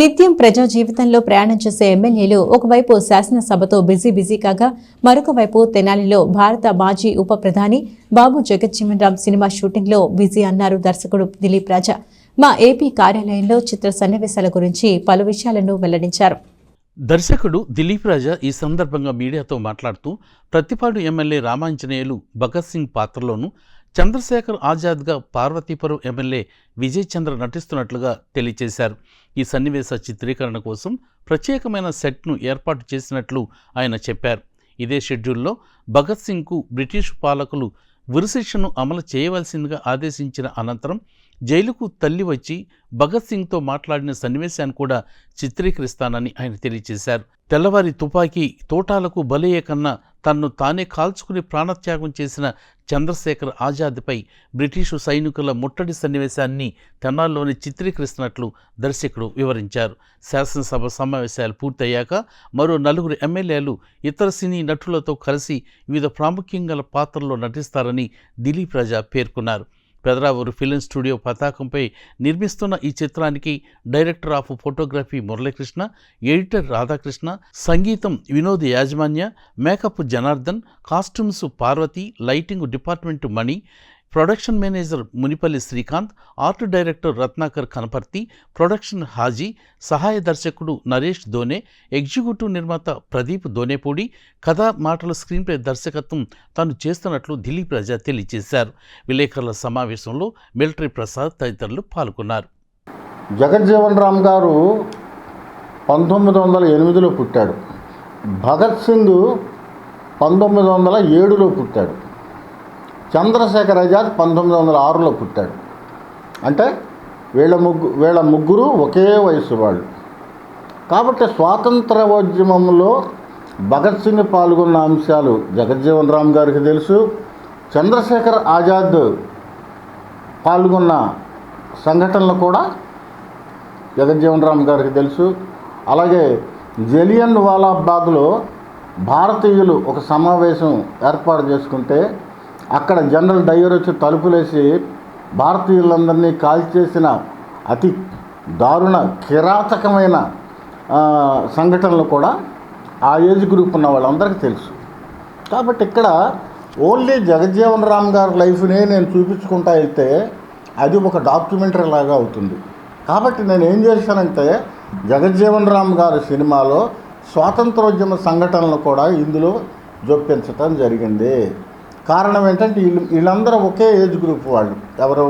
నిత్యం ప్రజా జీవితంలో ప్రయాణం చేసే ఎమ్మెల్యేలు ఒకవైపు శాసనసభతో బిజీ బిజీ కాగా మరొక వైపు తెనాలిలో భారత మాజీ ఉప ప్రధాని బాబు జగజ్జీవన్ రామ్ సినిమా షూటింగ్లో బిజీ అన్నారు దర్శకుడు దిలీప్ రాజా. మా ఏపీ కార్యాలయంలో చిత్ర సన్నివేశాల గురించి పలు విషయాలను వెల్లడించారు. దర్శకుడు దిలీప్ రాజా ఈ సందర్భంగా మీడియాతో మాట్లాడుతూ ప్రతిపాడు ఎమ్మెల్యే రామాంజనేయులు భగత్ సింగ్ పాత్రలోను చంద్రశేఖర్ ఆజాద్గా పార్వతీపురం ఎమ్మెల్యే విజయ్ చంద్ర నటిస్తున్నట్లుగా తెలియజేశారు. ఈ సన్నివేశ చిత్రీకరణ కోసం ప్రత్యేకమైన సెట్ను ఏర్పాటు చేసినట్లు ఆయన చెప్పారు. ఇదే షెడ్యూల్లో భగత్ సింగ్కు బ్రిటిష్ పాలకులు ఉరిశిక్షను అమలు చేయవలసిందిగా ఆదేశించిన అనంతరం జైలుకు తల్లి వచ్చి భగత్ సింగ్తో మాట్లాడిన సన్నివేశాన్ని కూడా చిత్రీకరిస్తానని ఆయన తెలియజేశారు. తెల్లవారి తుపాకీ తోటాలకు బలయ్యే కన్నా తన్ను తానే కాల్చుకుని ప్రాణత్యాగం చేసిన చంద్రశేఖర్ ఆజాద్పై బ్రిటిషు సైనికుల ముట్టడి సన్నివేశాన్ని తెనాల్లోని చిత్రీకరిస్తున్నట్లు దర్శకుడు వివరించారు. శాసనసభ సమావేశాలు పూర్తయ్యాక మరో నలుగురు ఎమ్మెల్యేలు ఇతర సినీ నటులతో కలిసి వివిధ ప్రాముఖ్యం గల పాత్రల్లో నటిస్తారని దిలీప్ రాజా పేర్కొన్నారు. పెదరావూరు ఫిలిం స్టూడియో పతాకంపై నిర్మిస్తున్న ఈ చిత్రానికి director of photography Muralikrishna editor Radhakrishna సంగీతం వినోద్ యాజమాన్య makeup Janardhan costumes Parvathi lighting department Mani production manager Munipalli Srikanth art director Ratnakar Kanaparthi production Haji సహాయ దర్శకుడు నరేష్ దోనే ఎగ్జిక్యూటివ్ నిర్మాత ప్రదీప్ దోనేపూడి కథా మాటల స్క్రీన్ ప్లే దర్శకత్వం తాను చేస్తున్నట్లు దిలీప్ ప్రజా తెలియజేశారు. విలేకరుల సమావేశంలో మిలిటరీ ప్రసాద్ తదితరులు పాల్గొన్నారు. జగజ్జీవన్ రామ్ గారు పంతొమ్మిది వందల ఎనిమిదిలో పుట్టాడు. భగత్ సింగ్ పంతొమ్మిది వందల ఏడులో పుట్టాడు. చంద్రశేఖర్ ఆజాద్ పంతొమ్మిది వందల ఆరులో పుట్టాడు. అంటే వీళ్ళ ముగ్గు వీళ్ళ ముగ్గురు ఒకే వయసు వాళ్ళు. కాబట్టి స్వాతంత్ర ఉద్యమంలో భగత్ సింగ్ పాల్గొన్న అంశాలు జగజ్జీవన్ రామ్ గారికి తెలుసు. చంద్రశేఖర్ ఆజాద్ పాల్గొన్న సంఘటనలు కూడా జగజ్జీవన్ రామ్ గారికి తెలుసు. అలాగే జలియన్ వాలాబాగ్లో భారతీయులు ఒక సమావేశం ఏర్పాటు చేసుకుంటే అక్కడ జనరల్ డయ్యర్ వచ్చి తలుపులేసి భారతీయులందరినీ కాల్చేసిన అతి దారుణ కిరాతకమైన సంఘటనలు కూడా ఆ ఏజ్ గ్రూప్ ఉన్న వాళ్ళందరికీ తెలుసు. కాబట్టి ఇక్కడ ఓన్లీ జగజ్జీవన్ రామ్ గారి లైఫ్నే నేను చూపించుకుంటా వెళ్తే అది ఒక డాక్యుమెంటరీ లాగా అవుతుంది. కాబట్టి నేను ఏం చేశానంటే జగజ్జీవన్ రామ్ గారి సినిమాలో స్వాతంత్రోద్యమ సంఘటనలు కూడా ఇందులో జొప్పించటం జరిగింది. కారణం ఏంటంటే వీళ్ళు వీళ్ళందరూ ఒకే ఏజ్ గ్రూప్ వాళ్ళు. ఎవరు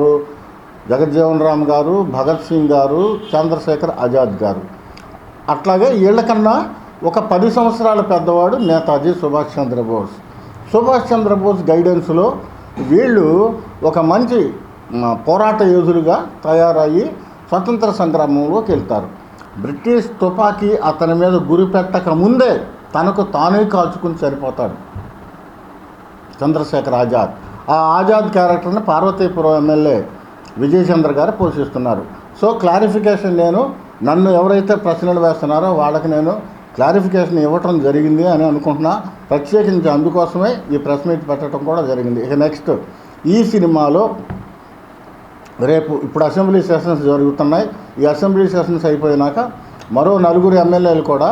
జగజ్జీవన్ రామ్ గారు భగత్ సింగ్ గారు చంద్రశేఖర్ ఆజాద్ గారు. అట్లాగే వీళ్ళకన్నా ఒక పది సంవత్సరాల పెద్దవాడు నేతాజీ సుభాష్ చంద్రబోస్. సుభాష్ చంద్రబోస్ గైడెన్స్లో వీళ్ళు ఒక మంచి పోరాట యోధులుగా తయారయ్యి స్వతంత్ర సంగ్రామంలోకి వెళ్తారు. బ్రిటిష్ తుపాకీ అతని మీద గురి పెట్టక ముందే తనకు తానే కాల్చుకుని చనిపోతాడు. చంద్రశేఖర్ ఆజాద్. ఆ ఆజాద్ క్యారెక్టర్ని పార్వతీపురం ఎమ్మెల్యే విజయచంద్ర గారు పోషిస్తున్నారు. సో క్లారిఫికేషన్ నేను నన్ను ఎవరైతే ప్రశ్నలు వేస్తున్నారో వాళ్ళకి నేను క్లారిఫికేషన్ ఇవ్వటం జరిగింది అని అనుకుంటున్నా. ప్రత్యేకించి అందుకోసమే ఈ ప్రెస్ మీట్ పెట్టడం కూడా జరిగింది. ఇక నెక్స్ట్ ఈ సినిమాలో రేపు ఇప్పుడు అసెంబ్లీ సెషన్స్ జరుగుతున్నాయి. ఈ అసెంబ్లీ సెషన్స్ అయిపోయినాక మరో నలుగురు ఎమ్మెల్యేలు కూడా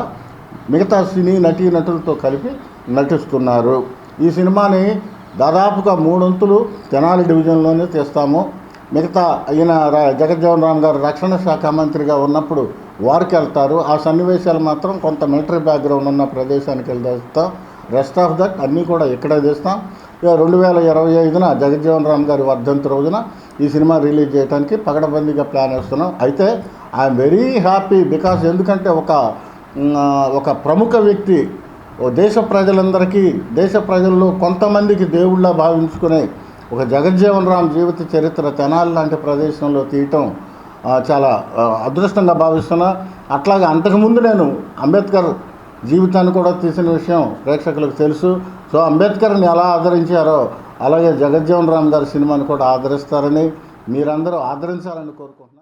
మిగతా సినీ నటీ నటులతో కలిపి నటిస్తున్నారు. ఈ సినిమాని దాదాపుగా మూడొంతులు తెనాలి డివిజన్లోనే తీస్తాము. మిగతా ఈయన రా- జగజ్జీవన్ రామ్ గారు రక్షణ శాఖ మంత్రిగా ఉన్నప్పుడు వారికి వెళ్తారు. ఆ సన్నివేశాలు మాత్రం కొంత మిలిటరీ బ్యాక్గ్రౌండ్ ఉన్న ప్రదేశానికి వెళ్తాం. రెస్ట్ ఆఫ్ దట్ అన్నీ కూడా ఇక్కడే తీస్తాం. ఇక రెండు వేల ఇరవై ఐదున జగజ్జీవన్ రామ్ గారి వర్ధంతి రోజున ఈ సినిమా రిలీజ్ చేయడానికి పగడబందీగా ప్లాన్ వేస్తున్నాం. అయితే ఐఎమ్ వెరీ హ్యాపీ బికాస్ ఎందుకంటే ఒక ఒక ప్రముఖ వ్యక్తి ఓ దేశ ప్రజలందరికీ దేశ ప్రజల్లో కొంతమందికి దేవుళ్ళ భావించుకునే ఒక జగజ్జీవన్ రామ్ జీవిత చరిత్ర తెనాలి లాంటి ప్రదేశంలో తీయటం చాలా అదృష్టంగా భావిస్తున్నా. అట్లాగే అంతకుముందు నేను అంబేద్కర్ జీవితాన్ని కూడా తీసిన విషయం ప్రేక్షకులకు తెలుసు. సో అంబేద్కర్ని ఎలా ఆదరించారో అలాగే జగజ్జీవన్ రామ్ గారి సినిమాని కూడా ఆదరిస్తారని మీరందరూ ఆదరించాలని కోరుకుంటున్నాను.